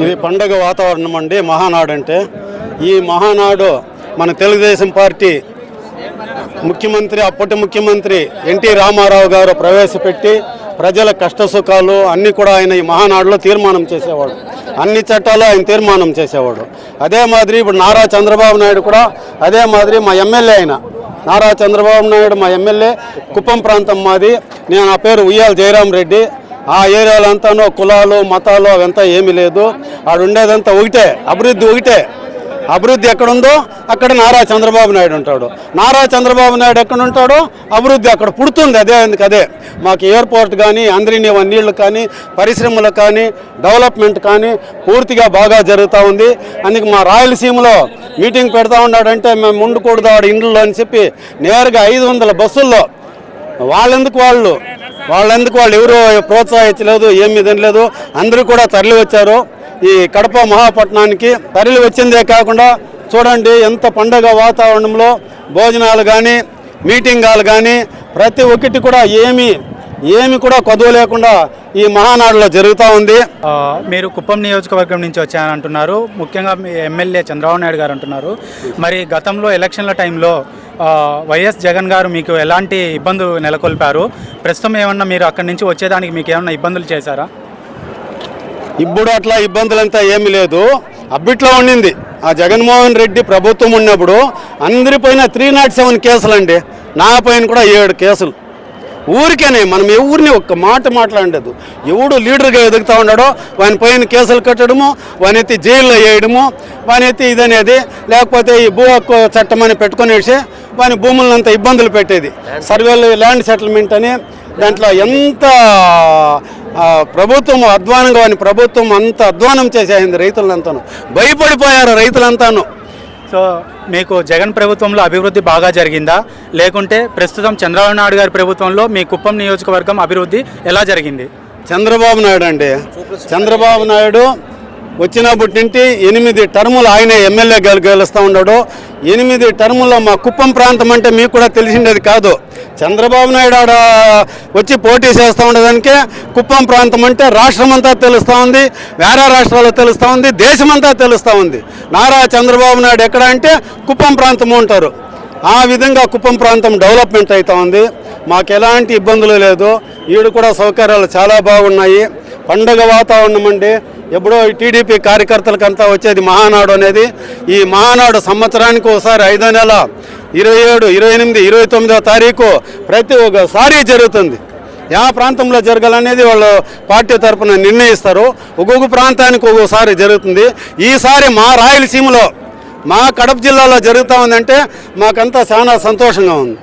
ఇది పండగ వాతావరణం అండి మహానాడు అంటే ఈ మహానాడు మన తెలుగుదేశం పార్టీ ముఖ్యమంత్రి అప్పటి ముఖ్యమంత్రి ఎన్టీ రామారావు గారు ప్రవేశపెట్టి ప్రజల కష్టసుఖాలు అన్నీ కూడా ఆయన ఈ మహానాడులో తీర్మానం చేసేవాడు. అన్ని చట్టాలు ఆయన తీర్మానం చేసేవాడు. అదే మాదిరి ఇప్పుడు నారా చంద్రబాబు నాయుడు కూడా అదే మాదిరి మా ఎమ్మెల్యే ఆయన. నారా చంద్రబాబు నాయుడు మా ఎమ్మెల్యే. కుప్పం ప్రాంతం మాది. నేను నా పేరు ఉయ్యాల జయరాం రెడ్డి. ఆ ఏరియాలో అంతానో కులాలు మతాలు అవంతా ఏమీ లేదు. ఆడుండేదంతా ఒకటే అభివృద్ధి ఒకటే. అభివృద్ధి ఎక్కడుందో అక్కడ నారా చంద్రబాబు నాయుడు ఉంటాడు. నారా చంద్రబాబు నాయుడు ఎక్కడ ఉంటాడో అభివృద్ధి అక్కడ పుడుతుంది అదే ఎందుకు అదే. మాకు ఎయిర్పోర్ట్ కానీ అందరినీ నీళ్ళు కానీ పరిశ్రమలు కానీ డెవలప్మెంట్ కానీ పూర్తిగా బాగా జరుగుతూ ఉంది. అందుకు మా రాయలసీమలో మీటింగ్ పెడతా ఉన్నాడంటే మేము ఉండకూడదు ఆడ ఇండ్లు అని చెప్పి నేరుగా ఐదు వందల బస్సుల్లో వాళ్ళెందుకు వాళ్ళు వాళ్ళందుకు వాళ్ళు ఎవరు ప్రోత్సహించలేదు ఏమీ తినలేదు. అందరూ కూడా తరలి వచ్చారు. ఈ కడప మహాపట్నానికి తరలి వచ్చిందే కాకుండా చూడండి ఎంత పండగ వాతావరణంలో భోజనాలు కానీ మీటింగాలు కానీ ప్రతి ఒక్కటి కూడా ఏమి ఏమి కూడా కొదవ లేకుండా ఈ మహానాడులో జరుగుతూ ఉంది. మీరు కుప్పం నియోజకవర్గం నుంచి వచ్చానంటున్నారు ముఖ్యంగా మీ ఎమ్మెల్యే చంద్రబాబు నాయుడు గారు అంటున్నారు. మరి గతంలో ఎలక్షన్ల టైంలో వైఎస్ జగన్ గారు మీకు ఎలాంటి ఇబ్బందులు నెలకొల్పారు? ప్రస్తుతం ఏమన్నా మీరు అక్కడి నుంచి వచ్చేదానికి మీకు ఏమన్నా ఇబ్బందులు చేశారా? ఇప్పుడు అట్లా ఇబ్బందులంతా ఏమీ లేదు. అబ్బిట్లో ఉండింది. ఆ జగన్మోహన్ రెడ్డి ప్రభుత్వం ఉన్నప్పుడు అందరిపైన త్రీ నాట్ సెవెన్ కేసులు అండి నా పైన కూడా ఏడు కేసులు. ఊరికేనే మనం ఎవరిని ఒక్క మాట మాట్లాడలేదు. ఎవడు లీడర్గా ఎదుగుతూ ఉన్నాడో వాని పైన కేసులు కట్టడము వాని ఎత్తి జైల్లో వేయడము వాని ఎత్తి ఇదనేది లేకపోతే ఈ భూ హక్కు చట్టం అని పెట్టుకునేసి వాని భూములంతా ఇబ్బందులు పెట్టేది. సర్వేలు ల్యాండ్ సెటిల్మెంట్ అని దాంట్లో ఎంత ప్రభుత్వం అధ్వానంగా వాని ప్రభుత్వం అంత అధ్వానం చేసేసింది రైతులంతాను. భయపడిపోయారు రైతులంతాను. సో మీకు జగన్ ప్రభుత్వంలో అభివృద్ధి బాగా జరిగిందా? లేకుంటే ప్రస్తుతం చంద్రబాబు నాయుడు గారి ప్రభుత్వంలో మీ కుప్పం నియోజకవర్గం అభివృద్ధి ఎలా జరిగింది? చంద్రబాబు నాయుడు అండి. చంద్రబాబు నాయుడు వచ్చినప్పటి నుండి ఎనిమిది టర్ములు ఆయన ఎమ్మెల్యే గెలుస్తూ ఉండడు ఎనిమిది టర్ములో మా కుప్పం ప్రాంతం అంటే మీకు కూడా తెలిసిండేది కాదు. చంద్రబాబు నాయుడు ఆడ వచ్చి పోటీ చేస్తూ ఉండదానికే కుప్పం ప్రాంతం అంటే రాష్ట్రం అంతా తెలుస్తూ ఉంది వేరే రాష్ట్రాల్లో తెలుస్తూ ఉంది దేశమంతా తెలుస్తూ ఉంది. నారా చంద్రబాబు నాయుడు ఎక్కడ అంటే కుప్పం ప్రాంతం ఉంటారు ఆ విధంగా కుప్పం ప్రాంతం డెవలప్మెంట్ అవుతూ ఉంది. మాకు ఎలాంటి ఇబ్బందులు లేదు. ఈడు కూడా సౌకర్యాలు చాలా బాగున్నాయి. పండగ వాతావరణం అండి. ఎప్పుడో టీడీపీ కార్యకర్తలకంతా వచ్చేది మహానాడు అనేది. ఈ మహానాడు సంవత్సరానికి ఒకసారి ఐదో నెల ఇరవై ఏడు ఇరవై ఎనిమిది ఇరవై తొమ్మిదో తారీఖు ప్రతి ఒక్కసారి జరుగుతుంది. యా ప్రాంతంలో జరగాలనేది వాళ్ళు పార్టీ తరపున నిర్ణయిస్తారు. ఒక్కొక్క ప్రాంతానికి ఒక్కొక్కసారి జరుగుతుంది. ఈసారి మా రాయలసీమలో మా కడప జిల్లాలో జరుగుతూ ఉందంటే మాకంతా చాలా సంతోషంగా ఉంది.